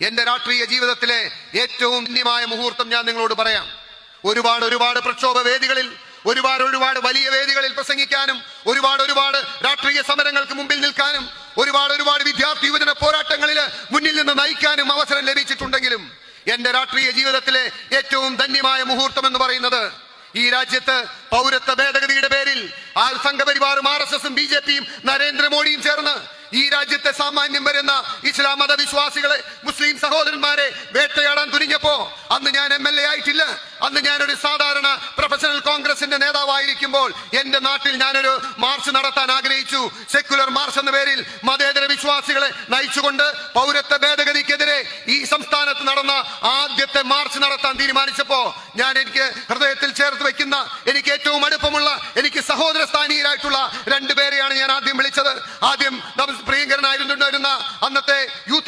എന്റെ രാഷ്ട്രീയ ജീവിതത്തിലെ ഏറ്റവും ധന്യമായ മുഹൂർത്തം ഞാൻ നിങ്ങളോട് പറയാം. ഒരുപാട് ഒരുപാട് പ്രക്ഷോഭ വേദികളിൽ ഒരുപാട് ഒരുപാട് വലിയ വേദികളിൽ പ്രസംഗിക്കാനും ഒരുപാട് ഒരുപാട് രാഷ്ട്രീയ സമരങ്ങൾക്ക് മുമ്പിൽ നിൽക്കാനും ഒരുപാട് ഒരുപാട് വിദ്യാർത്ഥി യുവജന പോരാട്ടങ്ങളിൽ മുന്നിൽ നിന്ന് നയിക്കാനും അവസരം ലഭിച്ചിട്ടുണ്ടെങ്കിലും എന്റെ രാഷ്ട്രീയ ജീവിതത്തിലെ ഏറ്റവും ധന്യമായ മുഹൂർത്തം എന്ന് പറയുന്നത് ഈ രാജ്യത്ത് പൗരത്വ ഭേദഗതിയുടെ പേരിൽ ആ സംഘപരിവാറും ആർ എസ് എസും ബി ജെ പിയും നരേന്ദ്രമോദിയും ചേർന്ന് ഈ രാജ്യത്തെ സാമാന്യം വരുന്ന ഇസ്ലാം മത വിശ്വാസികളെ മുസ്ലിം സഹോദരന്മാരെ വേട്ടയാടാൻ തുനിഞ്ഞപ്പോ അന്ന് ഞാൻ എം എൽ എ ആയിട്ടില്ല. അന്ന് ഞാനൊരു സാധാരണ പ്രൊഫഷണൽ കോൺഗ്രസിന്റെ നേതാവായിരിക്കുമ്പോൾ എന്റെ നാട്ടിൽ ഞാനൊരു മാർച്ച് നടത്താൻ ആഗ്രഹിച്ചു. സെക്യുലർ മാർച്ച് എന്ന പേരിൽ മതേതര വിശ്വാസികളെ നയിച്ചുകൊണ്ട് പൗരത്വ ഭേദഗതിക്കെതിരെ ഈ സംസ്ഥാനത്ത് നടന്ന ആദ്യത്തെ മാർച്ച് നടത്താൻ തീരുമാനിച്ചപ്പോ ഞാൻ എനിക്ക് ഹൃദയത്തിൽ ചേർത്ത് വെക്കുന്ന എനിക്ക് ഏറ്റവും അടുപ്പമുള്ള എനിക്ക് സഹോദര സ്ഥാനീയരായിട്ടുള്ള രണ്ടുപേരെയാണ് ഞാൻ ആദ്യം വിളിച്ചത്. ആദ്യം പ്രിയങ്കരനായിരുന്നു അന്നത്തെ യൂത്ത്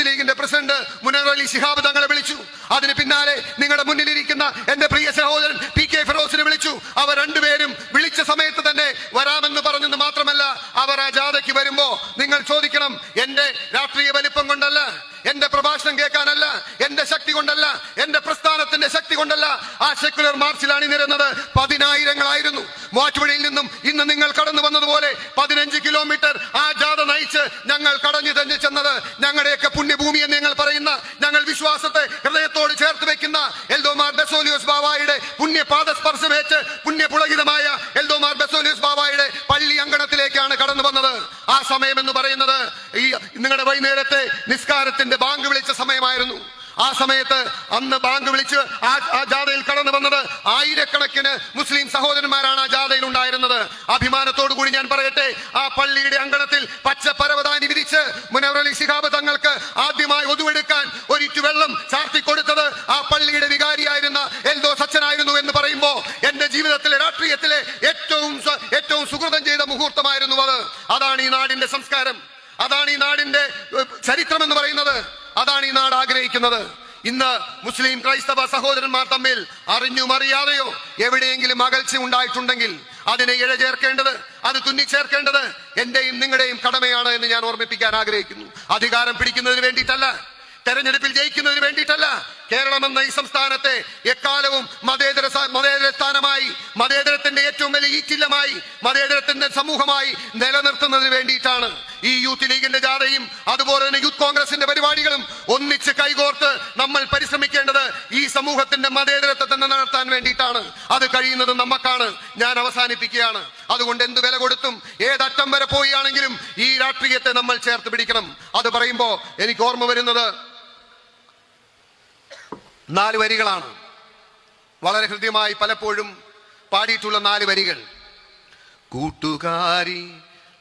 വിളിച്ചു. അവർ രണ്ടുപേരും വിളിച്ച സമയത്ത് തന്നെ വരാമെന്ന് പറഞ്ഞെന്ന് മാത്രമല്ല അവർ ആ ജാഥയ്ക്ക് വരുമ്പോ നിങ്ങൾ ചോദിക്കണം എന്റെ രാഷ്ട്രീയ വലിപ്പം കൊണ്ടല്ല എന്റെ പ്രഭാഷണം കേൾക്കാനല്ല എന്റെ ശക്തി കൊണ്ടല്ല എന്റെ പ്രസ്ഥാനത്തിന്റെ ശക്തി കൊണ്ടല്ല ആ സെക്യുലർ മാർച്ചിൽ അണിനിരുന്നത് പതിനായിരങ്ങളായിരുന്നു. മൂവാറ്റുപുഴയിൽ നിന്നും ഇന്ന് നിങ്ങൾ കടന്നു വന്നതുപോലെ പതിനഞ്ച് കിലോമീറ്റർ സമയം എന്ന് പറയുന്നത് ഈ നിങ്ങളുടെ വൈകുന്നേരത്തെ നിസ്കാരത്തിന്റെ ബാങ്ക് വിളിച്ച സമയമായിരുന്നു. ആ സമയത്ത് അന്ന് ബാങ്ക് വിളിച്ച് ആ ആ ജാഥയിൽ കടന്നു വന്നത് ആയിരക്കണക്കിന് മുസ്ലിം സഹോദരന്മാരാണ് ആ ജാഥയിൽ ഉണ്ടായിരുന്നത്. അഭിമാനത്തോടു കൂടി ഞാൻ പറയട്ടെ ആ പള്ളിയുടെ അങ്കണത്തിൽ പച്ച പരവതാനി വിരിച്ച് മുനവറലി ശിഹാബ് തങ്ങൾക്ക് ആദ്യമായി ഒതുവെടുക്കാൻ അതാണ് ഈ നാടിന്റെ സംസ്കാരം. അതാണ് ഈ നാടിന്റെ ചരിത്രം എന്ന് പറയുന്നത്. അതാണ് ഈ നാട് ആഗ്രഹിക്കുന്നത്. ഇന്ന് മുസ്ലിം ക്രൈസ്തവ സഹോദരന്മാർ തമ്മിൽ അറിഞ്ഞും അറിയാതെയോ എവിടെയെങ്കിലും അകൽച്ച ഉണ്ടായിട്ടുണ്ടെങ്കിൽ അതിനെ ഇഴ ഇഴചേർക്കേണ്ടത് അത് തുന്നിച്ചേർക്കേണ്ടത് എന്റെയും നിങ്ങളുടെയും കടമയാണ് എന്ന് ഞാൻ ഓർമ്മിപ്പിക്കാൻ ആഗ്രഹിക്കുന്നു. അധികാരം പിടിക്കുന്നതിന് വേണ്ടിയിട്ടല്ല തെരഞ്ഞെടുപ്പിൽ ജയിക്കുന്നതിന് വേണ്ടിയിട്ടല്ല കേരളം എന്ന ഈ സംസ്ഥാനത്തെ എക്കാലവും മതേതര സ്ഥാനമായി മതേതരത്തിന്റെ ഏറ്റവും വലിയ ഈറ്റില്ലമായി മതേതരത്തിന്റെ സമൂഹമായി നിലനിർത്തുന്നതിന് വേണ്ടിയിട്ടാണ് ഈ യൂത്ത് ലീഗിന്റെ ജാഥയും അതുപോലെ തന്നെ യൂത്ത് കോൺഗ്രസിന്റെ പരിപാടികളും ഒന്നിച്ച് കൈകോർത്ത് നമ്മൾ പരിശ്രമിക്കേണ്ടത് ഈ സമൂഹത്തിന്റെ മതേതരത്തെ തന്നെ നടത്താൻ വേണ്ടിയിട്ടാണ്. അത് കഴിയുന്നത് നമുക്കാണ് ഞാൻ അവസാനിപ്പിക്കുകയാണ്. അതുകൊണ്ട് എന്ത് വില കൊടുത്തും ഏതറ്റം വരെ പോവുകയാണെങ്കിലും ഈ രാഷ്ട്രീയത്തെ നമ്മൾ ചേർത്ത് പിടിക്കണം. അത് പറയുമ്പോ എനിക്ക് ഓർമ്മ വരുന്നത് നാല് വരികളാണ്. വളരെ ഹൃദ്യമായി പലപ്പോഴും പാടിയിട്ടുള്ള നാല് വരികൾ. കൂട്ടുകാരി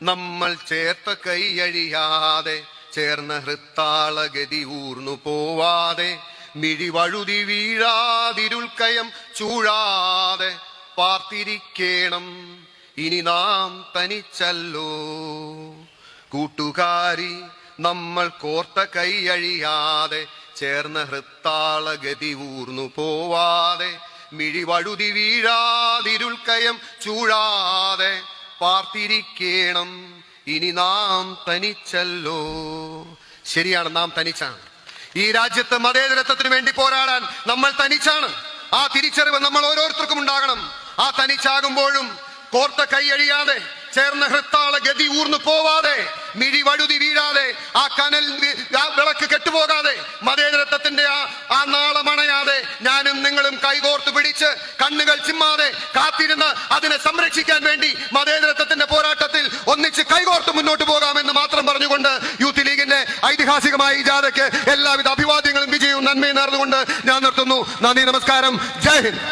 നമ്മൾ ചേർത്ത കൈയഴിയാതെ ചേർന്ന ഹൃത്താളഗതി ഊർന്നു പോവാതെ മിഴിവഴുതി വീഴാതിരുൾക്കയം ചൂഴാതെ പാർത്തിരിക്കേണം. ഇനി നാം തനിച്ചല്ലോ. കൂട്ടുകാരി നമ്മൾ കോർത്ത കൈയഴിയാതെ ചേർന്ന ഹൃത്താളഗതി ഊർന്നു പോവാതെ മിഴിവഴുതി വീഴാതിരുൾക്കയം ചൂഴാതെ പാർത്തിരിക്കണം. ഇനി നാം തനിച്ചല്ലോ. ശരിയാണ് നാം തനിച്ചാണ്. ഈ രാജ്യത്ത് മതേതരത്വത്തിന് വേണ്ടി പോരാടാൻ നമ്മൾ തനിച്ചാണ്. ആ തിരിച്ചറിവ് നമ്മൾ ഓരോരുത്തർക്കും ഉണ്ടാകണം. ആ തനിച്ചാകുമ്പോഴും കോർത്ത കൈയഴിയാതെ ചേർന്ന ഹൃത്താള ഗതി ഊർന്നു പോവാതെ മിഴി വഴുതി വീഴാതെ ആ കനൽ വി- ആ വിളക്ക് കെട്ടുപോകാതെ മതേതരത്വത്തിന്റെ ആ ആ നാളമണയാതെ ഞാനും നിങ്ങളും കൈകോർത്ത് പിടിച്ച് കണ്ണുകൾ ചിമ്മാതെ കാത്തിരുന്ന് അതിനെ സംരക്ഷിക്കാൻ വേണ്ടി മതേതരത്വത്തിന്റെ പോരാട്ടത്തിൽ ഒന്നിച്ച് കൈകോർത്ത് മുന്നോട്ട് പോകാമെന്ന് മാത്രം പറഞ്ഞുകൊണ്ട് യൂത്ത് ലീഗിന്റെ ഐതിഹാസികമായ ഈ ജാഥയ്ക്ക് എല്ലാവിധ അഭിവാദ്യങ്ങളും വിജയവും നന്മയും നേർന്നുകൊണ്ട് ഞാൻ നിർത്തുന്നു. നന്ദി നമസ്കാരം. ജയ് ഹിന്ദ്.